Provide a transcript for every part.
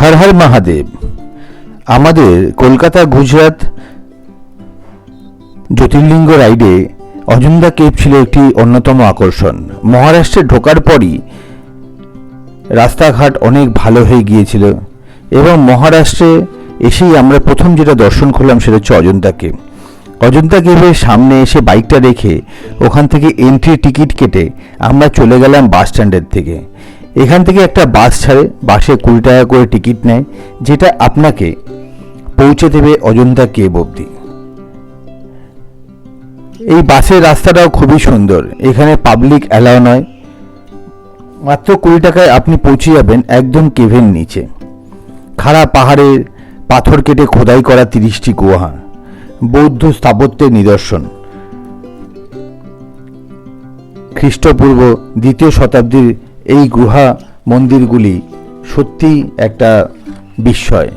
হর হর মহাদেব। আমাদের কলকাতা গুজরাট জ্যোতির্লিঙ্গ রাইডে অজন্তা কেভ ছিল একটি অন্যতম আকর্ষণ। মহারাষ্ট্রে ঢোকার পরই রাস্তাঘাট অনেক ভালো হয়ে গিয়েছিল এবং মহারাষ্ট্রে এসেই আমরা প্রথম যেটা দর্শন করলাম সেটা হচ্ছে অজন্তা কেভ। অজন্তা কেভের সামনে এসে বাইকটা রেখে ওখান থেকে এন্ট্রি টিকিট কেটে আমরা চলে গেলাম বাস স্ট্যান্ডের থেকে এখান থেকে একটা বাস ছাড়ে বাসে কুড়ি টাকা করে টিকিট নেয়, যেটা আপনাকে পৌঁছে দেবে অজন্তা কেভ অবধি। এই বাসের রাস্তাটাও খুবই সুন্দর, এখানে পাবলিক অ্যালাউ নয়। মাত্র কুড়ি টাকায় আপনি পৌঁছে যাবেন একদম কেভের নিচে। খাড়া পাহাড়ের পাথর কেটে খোদাই করা তিরিশটি গুহা। বৌদ্ধ স্থাপত্যের নিদর্শন। খ্রিস্টপূর্ব দ্বিতীয় শতাব্দীর এই গুহা মন্দিরগুলি সত্যি একটা বিস্ময়।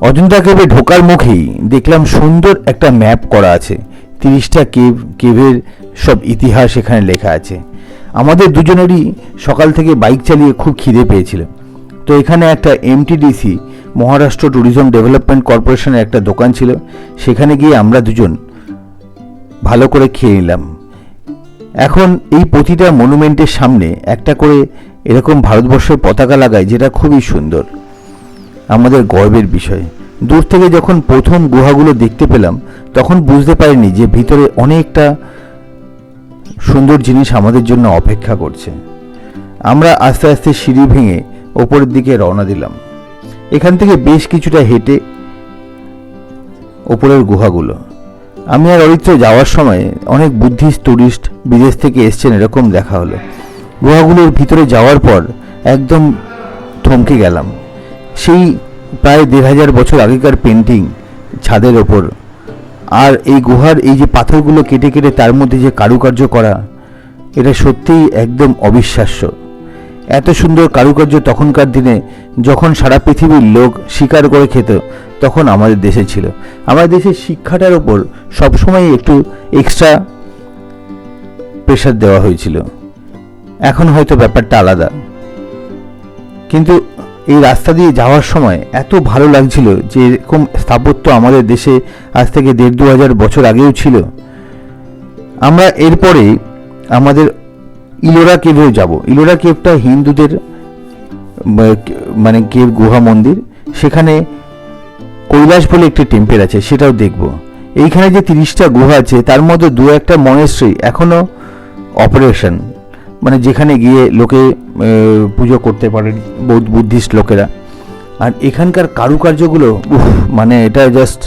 অজন্তা কেভে ঢোকার মুখেই দেখলাম সুন্দর একটা ম্যাপ করা আছে। তিরিশটা কেভ, কেভের সব ইতিহাস এখানে লেখা আছে। আমাদের দুজনেরই সকাল থেকে বাইক চালিয়ে খুব খিদে পেয়েছিল। তো এখানে একটা এমটিডিসি মহারাষ্ট্র ট্যুরিজম ডেভেলপমেন্ট কর্পোরেশনের একটা দোকান ছিল। সেখানে গিয়ে আমরা দুজন ভালো করে খেয়ে নিলাম। এখন এই প্রতিটা মনুমেন্টের সামনে একটা করে এরকম ভারতবর্ষের পতাকা লাগায় যেটা খুবই সুন্দর। আমাদের গর্বের বিষয়। দূর থেকে যখন প্রথম গুহাগুলো দেখতে পেলাম, তখন বুঝতে পারিনি যে ভিতরে অনেকটা সুন্দর জিনিস আমাদের জন্য অপেক্ষা করছে। আমরা আস্তে আস্তে সিঁড়ি ভেঙে ওপরের দিকে রওনা দিলাম। এখান থেকে বেশ কিছুটা হেঁটে ওপরের গুহাগুলো। আমি আর অরিত্র যাওয়ার সময় অনেক বুদ্ধিস্ট ট্যুরিস্ট বিদেশ থেকে এসছেন এরকম দেখা হলো। গুহাগুলোর ভিতরে যাওয়ার পর একদম থমকে গেলাম। সেই প্রায় দেড় হাজার বছর আগেকার পেন্টিং ছাদের ওপর। আর এই গুহার এই যে পাথরগুলো কেটে কেটে তার মধ্যে যে কারুকার্য করা, এটা সত্যিই একদম অবিশ্বাস্য। এত সুন্দর কারুকার্য তখনকার দিনে যখন সারা পৃথিবীর লোক স্বীকার করে খেত, তখন আমাদের দেশে ছিল। আমাদের দেশের শিক্ষাটার ওপর সবসময় একটু এক্সট্রা প্রেশার দেওয়া হয়েছিল। এখন হয়তো ব্যাপারটা আলাদা। কিন্তু এই রাস্তা দিয়ে যাওয়ার সময় এত ভালো লাগছিল যে এরকম স্থাপত্য আমাদের দেশে আজ থেকে দেড় দু হাজার বছর আগেও ছিল। আমরা এরপরে আমাদের ইলোরা কেভেও যাব। ইলোরা কেভটা হিন্দুদের মানে কেভ গুহা মন্দির, সেখানে কৈলাস বলে একটি টেম্পেল আছে, সেটাও দেখব। এইখানে যে তিরিশটা গুহা আছে, তার মধ্যে দু একটা মনেস্ট্রি এখনও অপারেশন মানে যেখানে গিয়ে লোকে পুজো করতে পারেন বৌদ্ধ বুদ্ধিস্ট লোকেরা। আর এখানকার কারুকার্যগুলো, উফ মানে এটা জাস্ট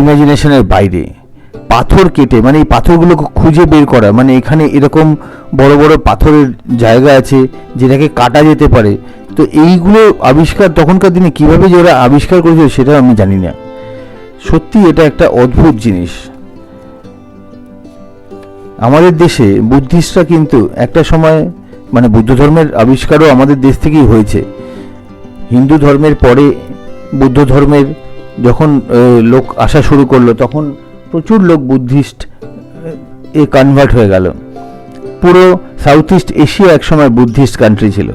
ইমাজিনেশনের বাইরে। পাথর কেটে মানে এই পাথরগুলোকে খুঁজে বের করা মানে এখানে এরকম বড় বড় পাথরের জায়গা আছে যেটাকে কাটা যেতে পারে। তো এইগুলো আবিষ্কার তখনকার দিনে কীভাবে যে ওরা আবিষ্কার করেছিল সেটা আমি জানি না। সত্যি এটা একটা অদ্ভুত জিনিস। আমাদের দেশে বুদ্ধিস্টরা কিন্তু একটা সময় মানে বুদ্ধ ধর্মের আবিষ্কারও আমাদের দেশ থেকেই হয়েছে। হিন্দু ধর্মের পরে বুদ্ধ ধর্মের যখন লোক আসা শুরু করল, তখন প্রচুর লোক বুদ্ধিস্ট, এ কনভার্ট হয়ে গেল। পুরো সাউথ ইস্ট এশিয়া একসময় বুদ্ধিস্ট কান্ট্রি ছিল।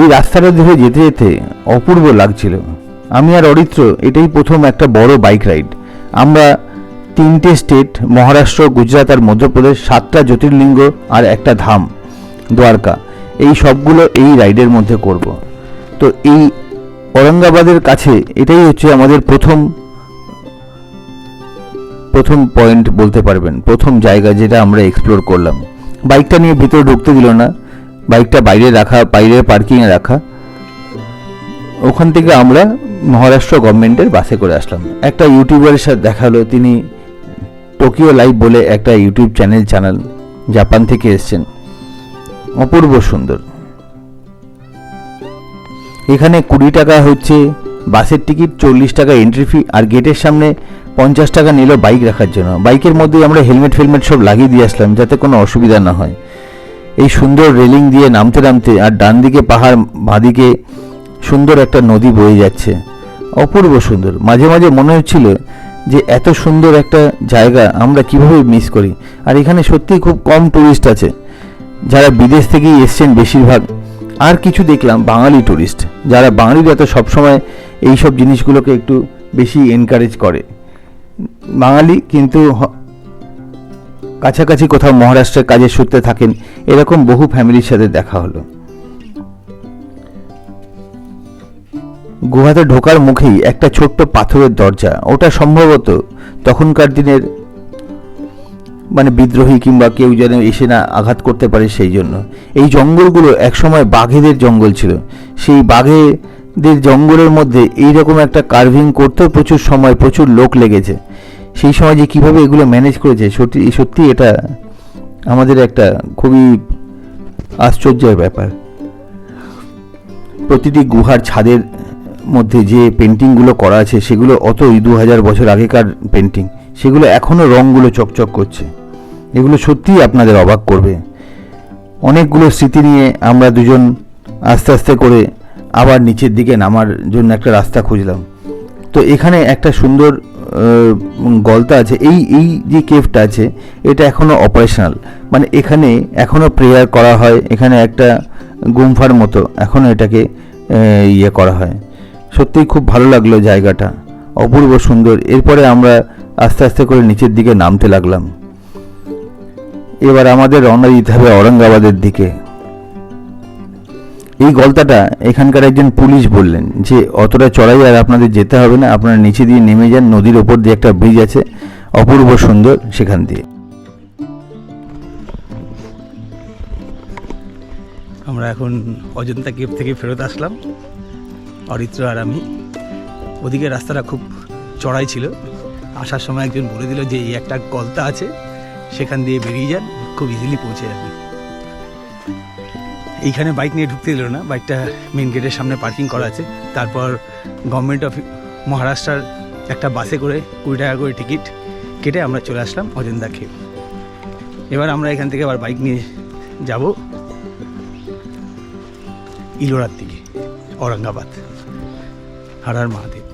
এই রাস্তাটা ধরে যেতে যেতে অপূর্ব লাগছিল। আমি আর অরিত্র এটাই প্রথম একটা বড় বাইক রাইড আমরা তিনটে স্টেট মহারাষ্ট্র, গুজরাট আর মধ্যপ্রদেশ, সাতটা জ্যোতির্লিঙ্গ আর একটা ধাম, দ্বারকা। এই সবগুলো এই রাইডের মধ্যে করব। তো এই ঔরঙ্গাবাদের কাছে এটাই হচ্ছে আমাদের প্রথম প্রথম পয়েন্ট বলতে পারবেন, প্রথম জায়গা যেটা আমরা এক্সপ্লোর করলাম। বাইকটা নিয়ে ভিতরে ঢুকতে দিল না বাইকটা বাইরে রাখা, বাইরে পার্কিংয়ে রাখা। ওখান থেকে আমরা মহারাষ্ট্র গভর্নমেন্টের বাসে করে আসলাম। একটা ইউটিউবারের সাথে দেখা হলো, তিনি টোকিও লাইভ বলে একটা ইউটিউব চ্যানেল চালান জাপান থেকে এসছেন। অপূর্ব সুন্দর। এখানে কুড়ি টাকা হচ্ছে, বাসের টিকিট চল্লিশ টাকা এন্ট্রি ফি আর গেটের সামনে পঞ্চাশ টাকা নিল বাইক রাখার জন্য। বাইকের মধ্যে আমরা হেলমেট ফেলমেট সব লাগিয়ে দিয়ে আসলাম যাতে কোনো অসুবিধা না হয়। এই সুন্দর রেলিং দিয়ে নামতে নামতে আর ডান দিকে পাহাড়, বাঁদিকে সুন্দর একটা নদী বয়ে যাচ্ছে। অপূর্ব সুন্দর। মাঝে মাঝে মনে হচ্ছিল যে এত সুন্দর একটা জায়গা আমরা কীভাবে মিস করি। আর এখানে সত্যিই খুব কম টুরিস্ট আছে। যারা বিদেশ থেকেই এসছেন বেশিরভাগ। আর কিছু দেখলাম বাঙালি টুরিস্ট যারা বাঙালিরা তো সবসময় এই সব জিনিসগুলোকে একটু বেশি এনকারেজ করে। বাঙালি কিন্তু কাছাকাছি কোথাও মহারাষ্ট্রের কাজের সূত্রে থাকেন, এরকম বহু ফ্যামিলির সাথে দেখা হলো। গুহাতে ঢোকার মুখেই একটা ছোট্ট পাথরের দরজা, ওটা সম্ভবত তখনকার দিনের মানে বিদ্রোহী কিংবা কেউ যেন এসে না আঘাত করতে পারে সেই জন্য। এই জঙ্গলগুলো একসময় বাঘেদের জঙ্গল ছিল। সেই বাঘেদের জঙ্গলের মধ্যে এই রকম একটা কার্ভিং করতেও প্রচুর সময়, প্রচুর লোক লেগেছে। সেই সময় যে কীভাবে এগুলো ম্যানেজ করেছে, সত্যি সত্যি এটা আমাদের একটা খুবই আশ্চর্যের ব্যাপার। প্রতিটি গুহার ছাদের মধ্যে যে পেন্টিংগুলো করা আছে, সেগুলো অত দু হাজার বছর আগেকার পেন্টিং সেগুলো এখনও রঙগুলো চকচক করছে। এগুলো সত্যিই আপনাদের অবাক করবে। অনেকগুলো স্মৃতি নিয়ে আমরা দুজন আস্তে আস্তে করে আবার নিচের দিকে নামার জন্য একটা রাস্তা খুঁজলাম। তো এখানে একটা সুন্দর গলতা আছে। এই এই যে কেভটা আছে, এটা এখনও অপারেশনাল মানে এখানে এখনও প্রেয়ার করা হয়, এখানে একটা গুমফার মতো এখনও এটাকে ইয়ে করা হয়। সত্যিই খুব ভালো লাগল জায়গাটা। অপূর্ব সুন্দর। এরপরে আমরা আস্তে আস্তে করে নিচের দিকে নামতে লাগলাম। এবার আমাদের রওনা দিতে হবে ঔরঙ্গাবাদের দিকে। এই গলতাটা এখানকার একজন পুলিশ বললেন যে, অতটা চড়াই আর আপনাদের যেতে হবে না, আপনারা নিচে দিয়ে নেমে যান, নদীর ওপর দিয়ে একটা ব্রিজ আছে, অপূর্ব সুন্দর সেখান দিয়ে। আমরা এখন অজন্তা কেপ থেকে ফেরত আসলাম, অরিত্র আর আমি। ওদিকে রাস্তাটা খুব চড়াই ছিল। আসার সময় একজন বলে দিল যে, এই একটা গলতা আছে সেখান দিয়ে বেরিয়ে যান, খুব ইজিলি পৌঁছে যাবেন। এইখানে বাইক নিয়ে ঢুকতে দিল না বাইকটা মেন গেটের সামনে পার্কিং করা আছে। তারপর গভর্নমেন্ট অফ মহারাষ্ট্রার একটা বাসে করে কুড়ি টাকা করে টিকিট কেটে আমরা চলে আসলাম অজন্তা খেপ এবার আমরা এখান থেকে আবার বাইক নিয়ে যাব ইলোরার দিকে, ঔরঙ্গাবাদ হার হার মহাদেব।